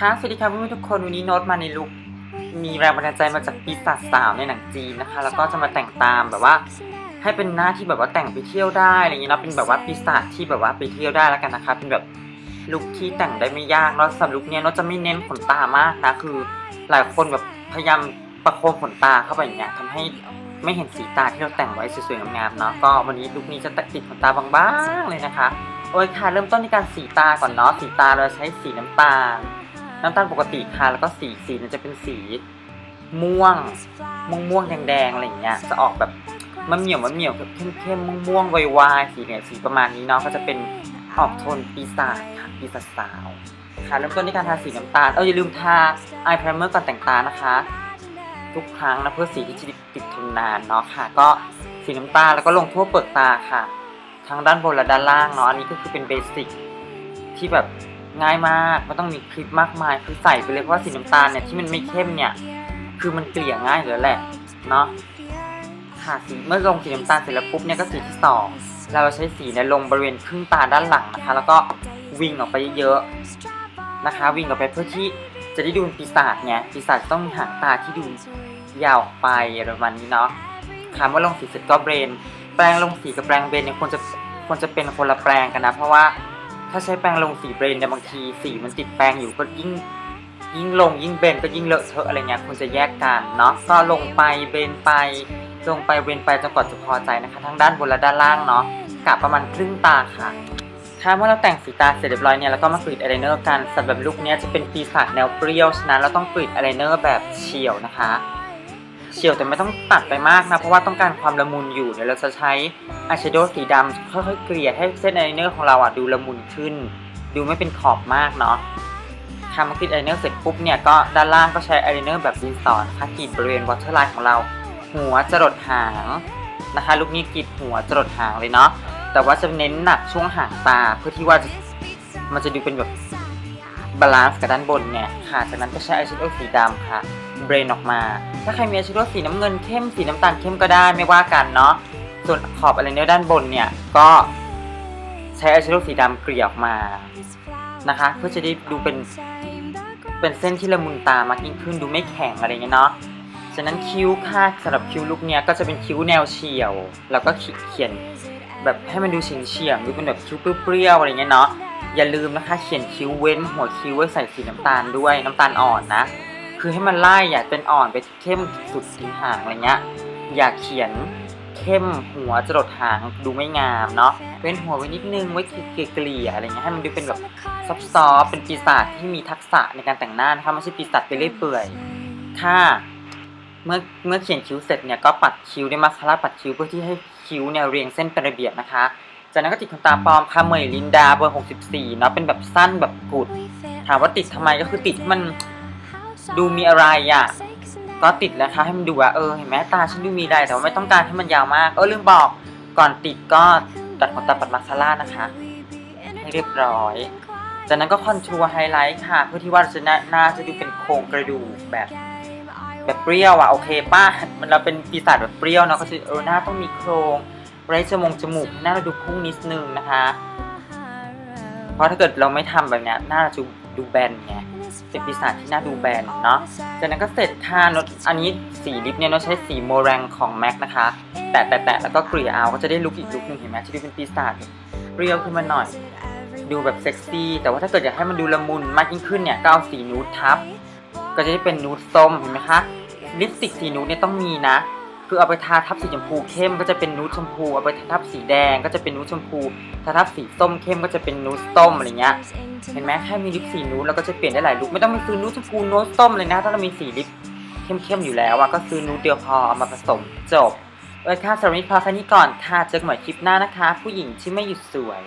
ค่ะสวัสดีค่ะเพื่อนๆทุกคนวันนี้โน้ตมาในลุคมีแรงบันดาลใจมาจากปีศาจสาวในหนังจีนนะคะ แล้วก็จะมาแต่งตามแบบว่า ให้เป็นหน้าที่แบบว่าแต่งไปเที่ยวได้อะไรเงี้ยเนาะเป็นแบบว่าปีศาจที่แบบว่าไปเที่ยวได้แล้วกันนะคะ เป็นแบบลุคที่แต่งได้ไม่ยากแล้วสำหรับลุคเนี้ยโน้ตจะไม่เน้นขนตามากนะคือ หลายคนแบบพยายามประโคมขนตาเข้าไปอย่างเงี้ยทำให้ไม่เห็นสีตาที่เราแต่งไว้สวยๆงามๆเนาะก็วันนี้ลุคนี้จะติดขนตาบางๆเลยนะคะโอ้ยค่ะเริ่มต้นที่การสีตาก่อนเนาะสีตาเราใช้สีน้ำตาล น้ำตาลปกติค่ะ แล้วก็สีสีเนี่ยจะเป็นสีม่วง ม่วงม่วงๆแดงอะไรอย่างเงี้ย จะออกแบบมะเหมียวมะเหมียวเข้มเข้มม่วงม่วงๆวายสีเนี่ยสีประมาณนี้เนาะก็จะเป็นออกโทนปีศาจค่ะปีศาจสาวค่ะเริ่มต้นที่การทาสีน้ำตาลเอออย่าลืมทาอายไพรเมอร์ก่อนแต่งตานะคะ ทุกครั้งนะเพื่อสีที่จะติดทนนานเนาะค่ะ ก็สีน้ำตาลแล้วก็ลงทั่วเปลือกตาค่ะ ทั้งด้านบนและด้านล่างเนาะอันนี้ก็คือเป็นเบสิกที่แบบ ง่ายมากไม่ต้องมีคลิปมากมาย คือใส่ไปเลยเพราะว่าสีน้ำตาลเนี่ยที่มันไม่เข้มเนี่ย คือมันเกลี่ยง่ายอยู่แล้วแหละเนาะค่ะสีเมื่อลงสีน้ำตาลเสร็จแล้วปุ๊บเนี่ยก็สีที่สองเราใช้สีเนี่ยลงบริเวณครึ่งตาด้านหลังนะคะ แล้วก็วิ่งออกไปเยอะๆนะคะ วิ่งออกไปเพื่อที่จะได้ดูเป็นปีศาจไงปีศาจต้องมีหางตาที่ดูยาวออกไปอะไรประมาณนี้เนาะค่ะเมื่อลงสีเสร็จก็เบรน แปรงลงสีกับแปรงเบรนเนี่ยควรจะควรจะเป็นคนละแปรงกันนะ เพราะว่า ถ้าใช้แปรงลงสีเบรนเนี่ยบางทีสีมันติดแปรงอยู่ก็ยิ่งยิ่งลงยิ่งเบนก็ยิ่งเลอะเทอะอะไรเงี้ยควรจะแยกกันเนาะก็ลงไปเบนไป ลงไปเบนไปจนกว่าจะพอใจนะคะ ทั้งด้านบนและด้านล่างเนาะกะประมาณครึ่งตาค่ะถ้าเมื่อเราแต่งสีตาเสร็จเรียบร้อยเนี่ยแล้วก็มากรีดอายไลเนอร์กันสำหรับลุคนี้จะเป็นปีศาจแนวเปรี้ยวฉะนั้นเราต้องกรีดอายไลเนอร์แบบเฉียวนะคะ เฉียวแต่ไม่ต้องตัดไปมากนะ เพราะว่าต้องการความละมุนอยู่เดี๋ยวเราจะใช้อายแชโดว์สีดำค่อยๆเกลี่ยให้เส้นอายไลเนอร์ของเราอะดูละมุนขึ้น ดูไม่เป็นขอบมากเนาะทำมากรีดอายไลเนอร์เสร็จปุ๊บเนี่ยก็ด้านล่างก็ใช้อายไลเนอร์แบบดินสอนะคะกรีดบริเวณวอเตอร์ไลน์ของเรา หัวจรดหางนะคะ ลูกนี้กรีดหัวจรดหางเลยเนาะแต่ว่าจะเน้นหนักช่วงหางตาเพื่อที่ว่ามันจะดูเป็นแบบบาลานซ์กับด้านบนไงค่ะ จากนั้นก็ใช้อายแชโดว์สีดำค่ะ เบรนออกมา ถ้าใครมีอาชโดว์สีน้ำเงินเข้มสีน้ำตาลเข้มก็ได้ไม่ว่ากันเนาะส่วนขอบอะไรเนื้อด้านบนเนี่ยก็ใช้อาชโดว์สีดำเกลี่ยออกมานะคะ เพื่อจะได้ดูเป็นเป็นเส้นที่ละมุนตามากยิ่งขึ้นดูไม่แข็งอะไรเงี้ยเนาะฉะนั้นคิ้วค่ะสำหรับคิ้วลุกเนี้ยก็จะเป็นคิ้วแนวเฉียว แล้วก็เขียนแบบให้มันดูเฉียงเฉียงดูเป็นแบบคิ้วเปรี้ยวๆอะไรเงี้ยเนาะอย่าลืมนะคะเขียนคิ้วเว้นหัวคิ้วไว้ใส่สีน้ำตาลด้วยน้ำตาลอ่อนนะ คือให้มันไล่อย่าเป็นอ่อนไปเข้มสุดถึงหางอะไรเงี้ย อย่าเขียนเข้มหัวจรดหางดูไม่งามเนาะเว้นหัวไว้นิดนึงไว้เกลี่ยอะไรเงี้ยให้มันดูเป็นแบบซอฟต์ๆเป็นปีศาจที่มีทักษะในการแต่งหน้านะคะไม่ใช่ปีศาจไปเรื่อยเปื่อยค่ะเมื่อเมื่อเขียนคิ้วเสร็จเนี่ยก็ปัดคิ้วด้วยมาสคาร่าปัดคิ้วเพื่อที่ให้คิ้วเนี่ยเรียงเส้นเป็นระเบียบนะคะ จากนั้นก็ติดขนตาปลอมค่ะเมยลินดาเบอร์ 64เนาะเป็นแบบสั้นแบบกุด ถามว่าติดทำไมก็คือติดให้มัน ดูมีอะไรอะ ก็ติดแล้วค่ะให้มันดูว่าเออเห็นไหมตาฉันดูมีอะไรแต่ว่าไม่ต้องการให้มันยาวมาก เออลืมบอกก่อนติดก็ตัดขนตาปัดมาสคาร่านะคะ ให้เรียบร้อย จากนั้นก็คอนทัวร์ไฮไลท์ค่ะ เพื่อที่ว่าจะหน้าหน้าจะดูเป็นโครงกระดูกแบบ แบบเปรี้ยวอะโอเคป้ามันเราเป็นปีศาจแบบเปรี้ยวเนาะก็จะเออหน้าต้องมีโครงไรจมูกจมูกหน้าเราดูพุ่งนิดนึงนะคะ เพราะถ้าเกิดเราไม่ทำแบบเนี้ยหน้าเราจะดูแบนไง เป็นปีศาจที่น้าดูแบนเนาะจากนั้นก็เสร็จค่ะนดอันนี้สีลิปเนี่ยเราใช้สีโมแรงของแม็กนะคะ แตะแตะแตะแล้วก็เกลี่ยเอาก็จะได้ลุคอีกลุคหนึ่งเห็นไหมที่ดูเป็นปีศาจเปรี้ยวขึ้นมาหน่อย ดูแบบเซ็กซี่ แต่ว่าถ้าเกิดอยากให้มันดูละมุนมากยิ่งขึ้นเนี่ยก็เอาสีนูดทับ ก็จะได้เป็นนูดส้มเห็นไหมคะลิปสติกสีนูดเนี่ยต้องมีนะคือเอาไปทาทับสีชมพูเข้มก็จะเป็นนูดชมพู เอาไปทาทับสีแดงก็จะเป็นนูดชมพู ทาทับสีส้มเข้มก็จะเป็นนูดส้มอะไรเงี้ย เห็นไหมแค่มีลิปสีนูดเราก็จะเปลี่ยนได้หลายลุคไม่ต้องไปซื้อนูดชมพูนูดส้มเลยนะ ถ้าเรามีสีลิปเข้มๆอยู่แล้วอะก็ซื้อนูดเดียวพอเอามาผสมจบเออค่ะสำหรับวันนี้พอแค่นี้ก่อนค่ะเจอกันใหม่คลิปหน้านะคะ ผู้หญิงที่ไม่หยุดสวย